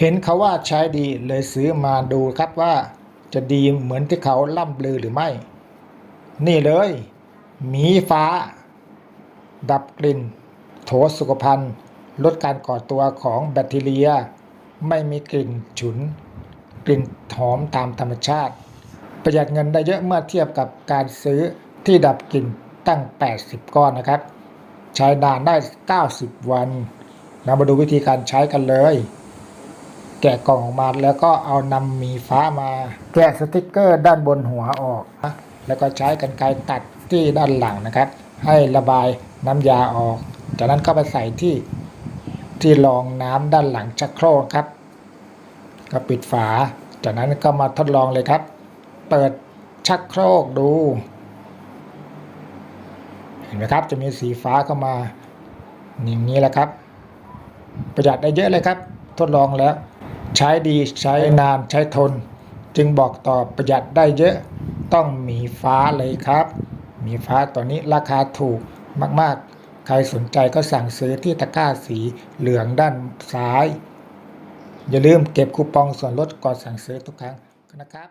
เห็นเขาว่าใช้ดีเลยซื้อมาดูครับว่า จะดีเหมือนที่เขาล่ำลือหรือไม่ นี่เลยหมีฟ้า ดับกลิ่น โถสุขภัณฑ์ลดการก่อตัวของแบคทีเรีย ไม่มีกลิ่นฉุน กลิ่นหอมตามธรรมชาติ ประหยัดเงินได้เยอะเมื่อเทียบกับการซื้อที่ดับกลิ่นตั้ง 80 ก้อนนะครับ ใช้นานได้ 90 วัน เรามาดูวิธีการใช้กันเลย แกะกล่องออกมาแล้วก็เอานำหมีฟ้ามา แกะสติกเกอร์ด้านบนหัวออกนะแล้วก็ใช้กันไกรตัดที่ด้านหลังนะครับ ให้ระบายน้ำยาออก จากนั้นก็ไปใส่ที่ที่รองน้ำด้านหลังชักโครกครับ ก็ปิดฝา จากนั้นก็มาทดลองเลยครับ เปิดชักโครกดู เห็นไหมครับจะมีสีฟ้าเข้ามาอย่างนี้แหละครับ ประหยัดได้เยอะเลยครับ ทดลองแล้ว ใช้ดีใช้นานใช้ทน จึงบอกต่อประหยัดได้เยอะ ต้องหมีฟ้าเลยครับ หมีฟ้าตัวนี้ราคาถูกมากๆ ใครสนใจก็สั่งซื้อที่ตะกร้าสีเหลืองด้านซ้าย อย่าลืมเก็บคูปองส่วนลดก่อนสั่งซื้อทุกครั้งนะครับ